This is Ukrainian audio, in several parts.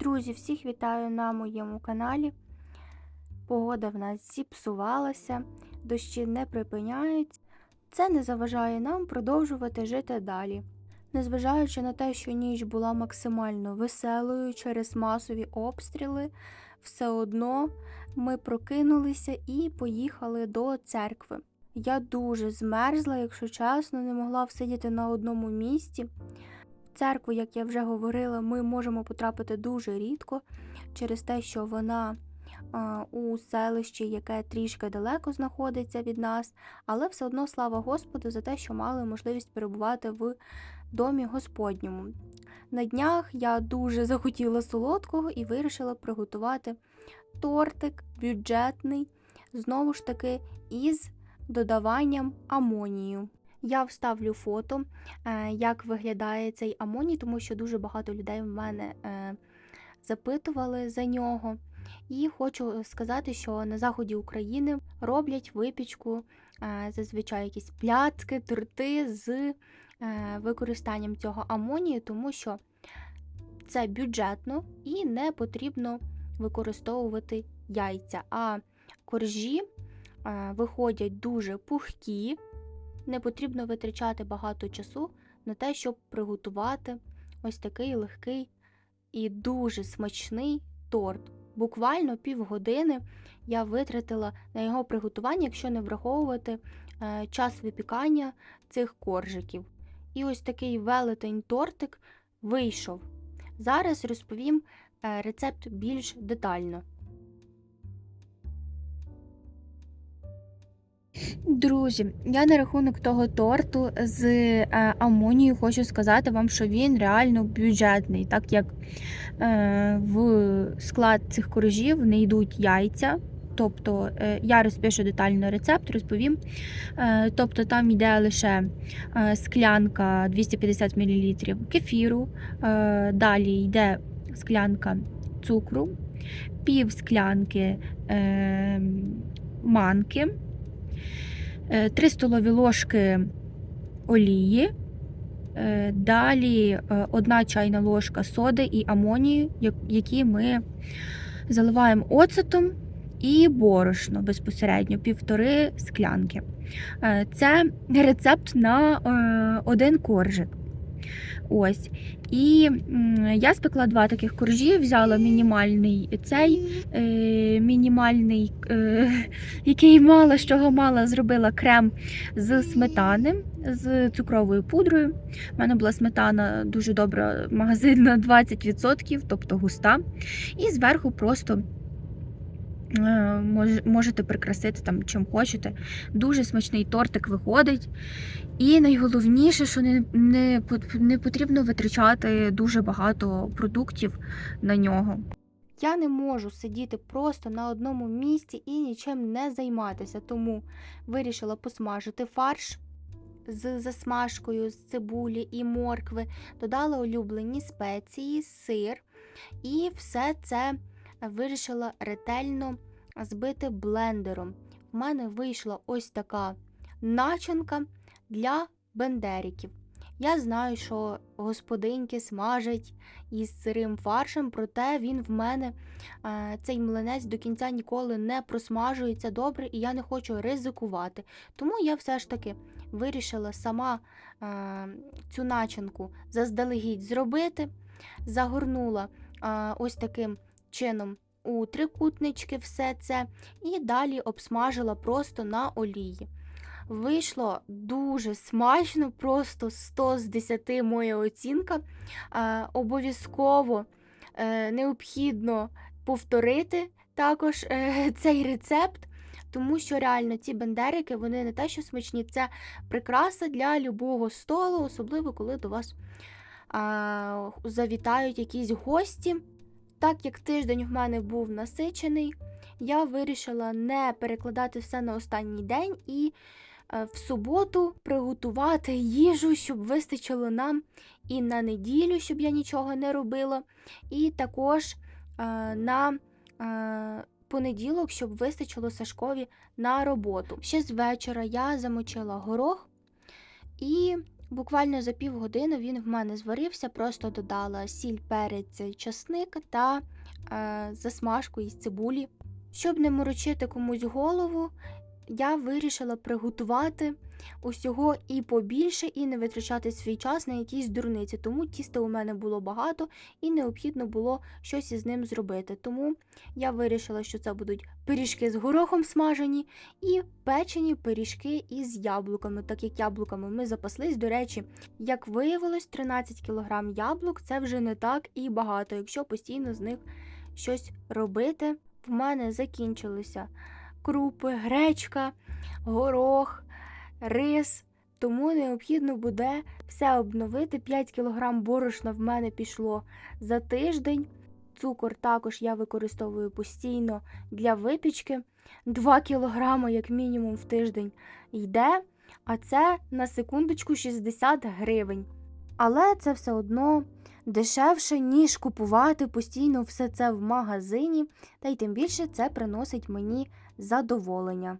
Друзі, всіх вітаю на моєму каналі. Погода в нас зіпсувалася, дощі не припиняються. Це не заважає нам продовжувати жити далі. Незважаючи на те, що ніч була максимально веселою через масові обстріли, все одно ми прокинулися і поїхали до церкви. Я дуже змерзла, якщо чесно, не могла всидіти на одному місці. Церкву, як я вже говорила, ми можемо потрапити дуже рідко через те, що вона у селищі, яке трішки далеко знаходиться від нас, але все одно слава Господу за те, що мали можливість перебувати в домі Господньому. На днях я дуже захотіла солодкого і вирішила приготувати тортик бюджетний, знову ж таки, із додаванням амонію. Я вставлю фото, е, як виглядає цей амоній, тому що дуже багато людей в мене е, запитували за нього. І хочу сказати, що на заході України роблять випічку, е, зазвичай якісь пляцки, торти з е, використанням цього амонію, тому що це бюджетно і не потрібно використовувати яйця. А коржі е, виходять дуже пухкі, не потрібно витрачати багато часу на те, щоб приготувати ось такий легкий і дуже смачний торт. Буквально півгодини я витратила на його приготування, якщо не враховувати е, час випікання цих коржиків. І ось такий велетень тортик вийшов. Зараз розповім е, рецепт більш детально. Друзі, я на рахунок того торту з е, амонією хочу сказати вам, що він реально бюджетний, так як е, в склад цих коржів не йдуть яйця. Тобто е, я розпишу детально рецепт, розповім. Тобто там йде лише склянка 250 мл кефіру, далі йде склянка цукру, пів склянки манки. 3 столові ложки олії, е, далі 1 чайна ложка соди і амонію, які ми заливаємо оцетом і борошно безпосередньо півтори склянки. Е, Це рецепт на е, один коржик. Ось. І я спекла два таких коржі, взяла мінімальний цей, е, мінімальний, е, який мала, з чого мала, зробила крем з сметани, з цукровою пудрою. У мене була сметана дуже добра, магазинна 20%, тобто густа. І зверху просто. Е, Можете прикрасити там чим хочете. Дуже смачний тортик виходить. І найголовніше, що не, не, не потрібно витрачати дуже багато продуктів на нього. Я не можу сидіти просто на одному місці і нічим не займатися, тому вирішила посмажити фарш з засмажкою, з цибулі і моркви, додала улюблені спеції, сир, і все це вирішила ретельно збити блендером. У мене вийшла ось така начинка для бендериків. Я знаю, що господинки смажать із сирим фаршем, проте він в мене, е, цей млинець до кінця ніколи не просмажується добре, і я не хочу ризикувати. Тому я все ж таки вирішила сама е, цю начинку заздалегідь зробити, загорнула е, ось таким чином у трикутнички все це, і далі обсмажила просто на олії. Вийшло дуже смачно, просто 100 з 10 моя оцінка. Обов'язково е, необхідно повторити також е, цей рецепт, тому що реально ці бендерики вони не те, що смачні, це прикраса для любого столу, особливо коли до вас завітають якісь гості. Так як тиждень в мене був насичений, я вирішила не перекладати все на останній день і в суботу приготувати їжу, щоб вистачило нам і на неділю, щоб я нічого не робила, і також на понеділок, щоб вистачило Сашкові на роботу. Ще з вечора я замочила горох і Буквально за півгодини він в мене зварився, просто додала сіль, перець, часник та е, засмажку із цибулі. Щоб не морочити комусь голову, я вирішила приготувати усього і побільше, і не витрачати свій час на якісь дурниці. Тому тіста у мене було багато і необхідно було щось із ним зробити. Тому я вирішила, що це будуть пиріжки з горохом смажені і печені пиріжки із яблуками. Так як яблуками ми запаслись, до речі, як виявилось, 13 кг яблук це вже не так і багато, якщо постійно з них щось робити. В мене закінчилися крупи, гречка, горох, рис. Тому необхідно буде все обновити. 5 кг борошна в мене пішло за тиждень. Цукор також я використовую постійно для випічки. 2 кг, як мінімум, в тиждень йде, а це на секундочку 60 гривень. Але це все одно дешевше, ніж купувати постійно все це в магазині, та й тим більше це приносить мені задоволення.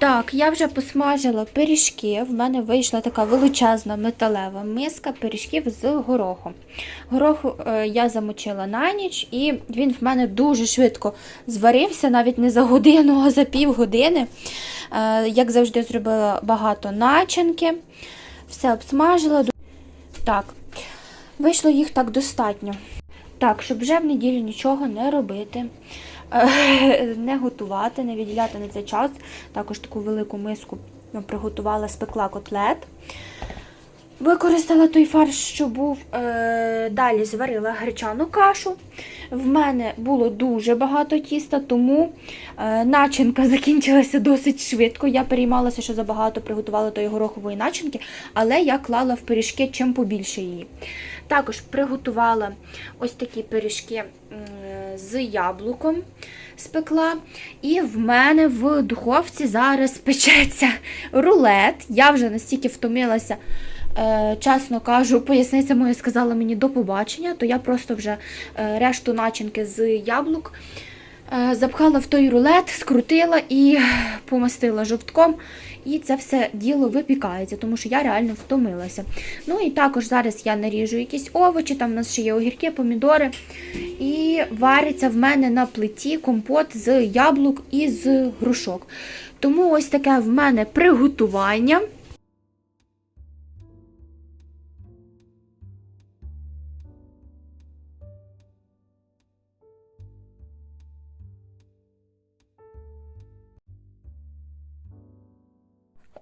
Так, я вже посмажила пиріжки. В мене вийшла така величезна металева миска пиріжків з горохом. Горох е, я замочила на ніч, і він в мене дуже швидко зварився, навіть не за годину, а за півгодини. Е, як завжди, зробила багато начинки, все обсмажила. Так, вийшло їх так достатньо. Так, щоб вже в неділю нічого не робити, е, не готувати, не відділяти на цей час. Також таку велику миску ну, приготувала, спекла котлет. Використала той фарш, що був. Е, далі зварила гречану кашу. В мене було дуже багато тіста, тому е, начинка закінчилася досить швидко. Я переймалася, що забагато приготувала тої горохової начинки, але я клала в пиріжки чим побільше її. Також приготувала ось такі пиріжки з яблуком спекла. І в мене в духовці зараз печеться рулет. Я вже настільки втомилася. Е, чесно кажу, поясниця моя сказала мені до побачення, то я просто вже е, решту начинки з яблук е, запхала в той рулет, скрутила і помастила жовтком. І це все діло випікається, тому що я реально втомилася. Ну і також зараз я наріжу якісь овочі, там у нас ще є огірки, помідори. І вариться в мене на плиті компот з яблук і з грушок. Тому ось таке в мене приготування.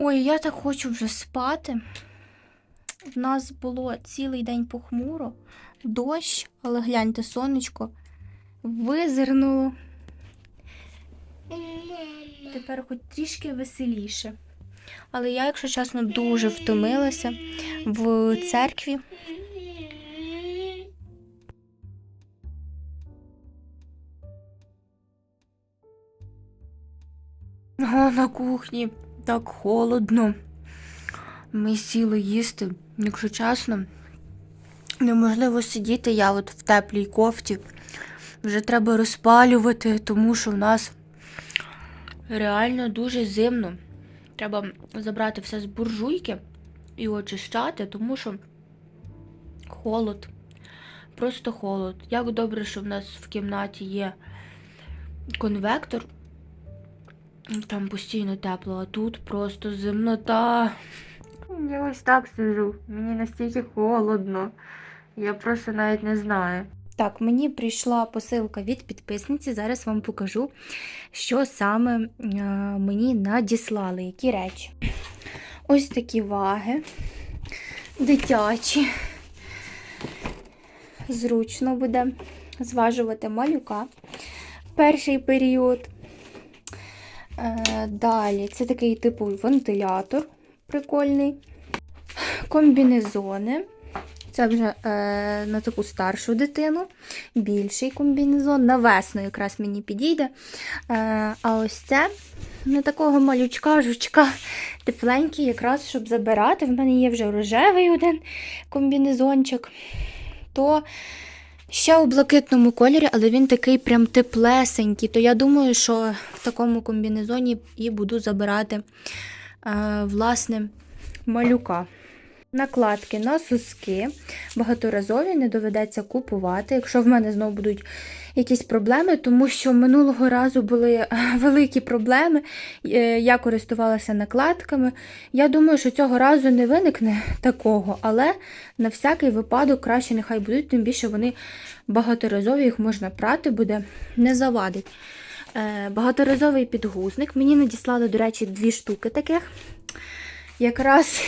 Ой, я так хочу вже спати. В нас було цілий день похмуро, дощ, але гляньте, сонечко визирнуло. Тепер хоч трішки веселіше. Але я, якщо чесно, дуже втомилася в церкві. О, на кухні так холодно. Ми сіли їсти, якщо чесно. Неможливо сидіти я от в теплій кофті. Вже треба розпалювати, тому що в нас реально дуже зимно. Треба забрати все з буржуйки і очищати, тому що холод. Просто холод. Як добре, що в нас в кімнаті є конвектор. Там постійно тепло, а тут просто зимнота. Я ось так сижу. Мені настільки холодно. Я просто навіть не знаю. Так, мені прийшла посилка від підписниці. Зараз вам покажу, що саме е, мені надіслали, які речі. Ось такі ваги дитячі. Зручно буде зважувати малюка перший період. Е, Далі це такий типу вентилятор прикольний. Комбінезони. Це вже е, на таку старшу дитину. Більший комбінезон. На весну якраз мені підійде. Е, а ось це на такого малючка, жучка тепленький, якраз щоб забирати. В мене є вже рожевий один комбінезончик. То Ще у блакитному кольорі, але він такий прям теплесенький. То я думаю, що в такому комбінезоні і буду забирати е, власне малюка. Накладки на суски багаторазові не доведеться купувати, якщо в мене знову будуть якісь проблеми, тому що минулого разу були е, великі проблеми. е, Я користувалася накладками. Я думаю, що цього разу не виникне такого, але на всякий випадок краще нехай будуть, тим більше вони багаторазові, їх можна прати буде, не завадить. Е, Багаторазовий підгузник. Мені надіслали, до речі, дві штуки таких. Якраз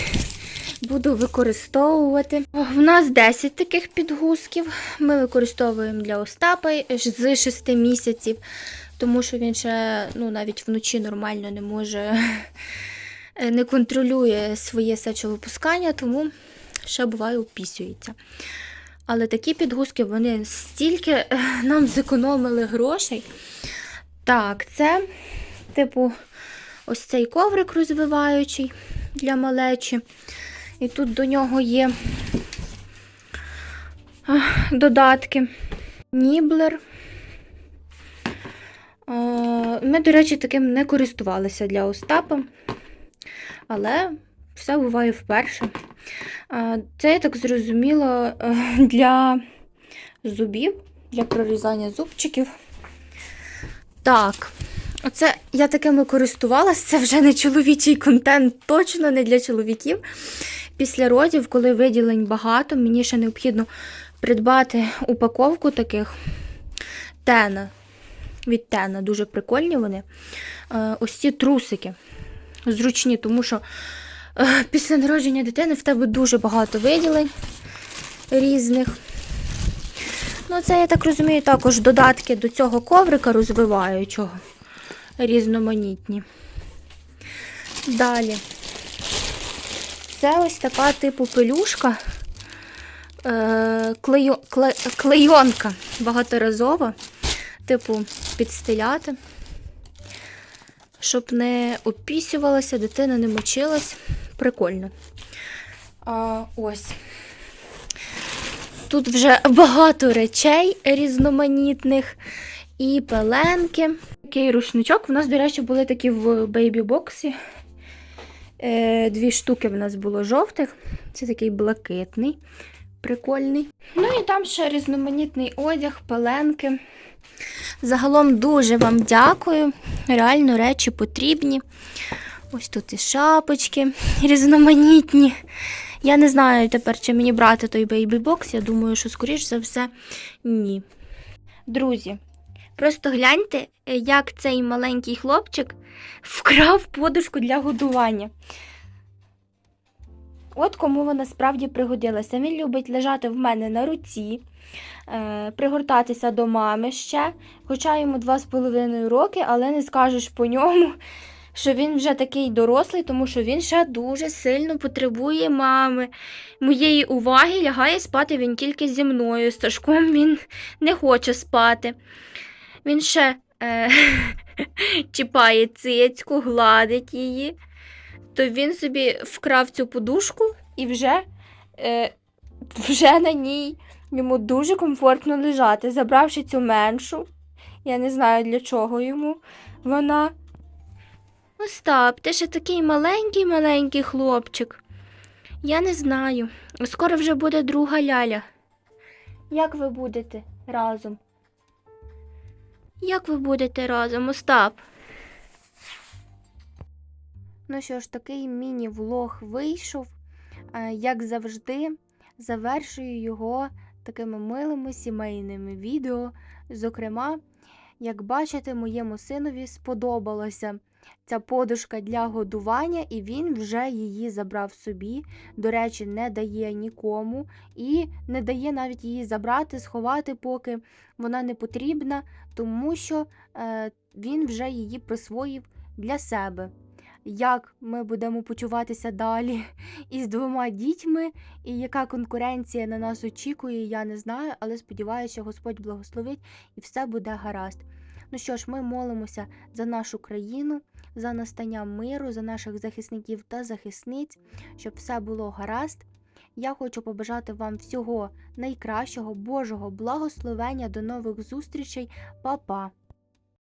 буду використовувати. В нас 10 таких підгузків. Ми використовуємо для Остапа з 6 місяців, тому що він ще ну, навіть вночі нормально не може, не контролює своє сечовипускання, тому ще буває опісюється. Але такі підгузки вони стільки нам зекономили грошей. Так, це, типу, ось цей коврик розвиваючий для малечі. І тут до нього є додатки. Ніблер. Ми, до речі, таким не користувалися для Остапа, але все буває вперше. Це, я так зрозуміла, е, для зубів, для прорізання зубчиків. Так, оце я такими користувалася, це вже не чоловічий контент, точно не для чоловіків. Після родів, коли виділень багато, мені ще необхідно придбати упаковку таких тена. Від тена, дуже прикольні вони. Е, Ось ці трусики зручні, тому що е, після народження дитини в тебе дуже багато виділень різних. Ну, це, я так розумію, також додатки до цього коврика розвиваючого. Різноманітні. Далі. Це ось така типу пелюшка, е, кле, клейонка багаторазова, типу підстеляти, щоб не опісювалася, дитина не мочилась. Прикольно. А, ось. Тут вже багато речей різноманітних і пеленки. Такий рушничок. У нас, до речі, були такі в бейбі-боксі. Е, Дві штуки в нас було жовтих. Це такий блакитний, прикольний. Ну і там ще різноманітний одяг, пеленки. Загалом дуже вам дякую. Реально речі потрібні. Ось тут і шапочки різноманітні. Я не знаю тепер, чи мені брати той бейбі-бокс. Я думаю, що, скоріш за все, ні. Друзі, просто гляньте, е, як цей маленький хлопчик вкрав подушку для годування. От кому вона справді пригодилася. Він любить лежати в мене на руці, е, пригортатися до мами ще, хоча йому 2,5 роки, але не скажеш по ньому, що він вже такий дорослий, тому що він ще дуже сильно потребує мами. Моєї уваги лягає спати він тільки зі мною. З Сашком він не хоче спати. Він ще е, чіпає цицьку, гладить її. То він собі вкрав цю подушку і вже, е, вже на ній йому дуже комфортно лежати. Забравши цю меншу, я не знаю для чого йому вона. Остап, ти ще такий маленький-маленький хлопчик. Я не знаю. Скоро вже буде друга ляля. Як ви будете разом? Як ви будете разом, Остап? Ну що ж, такий міні-влог вийшов. Е, Як завжди, завершую його такими милими сімейними відео. Зокрема, як бачите, моєму синові сподобалася ця подушка для годування, і він вже її забрав собі. До речі, не дає нікому і не дає навіть її забрати, сховати, поки вона не потрібна, тому що е, він вже її присвоїв для себе. Як ми будемо почуватися далі із двома дітьми, і яка конкуренція на нас очікує, я не знаю, але сподіваюся, Господь благословить і все буде гаразд. Ну що ж, ми молимося за нашу країну, за настання миру, за наших захисників та захисниць, щоб все було гаразд. Я хочу побажати вам всього найкращого, Божого благословення. До нових зустрічей, Па-па!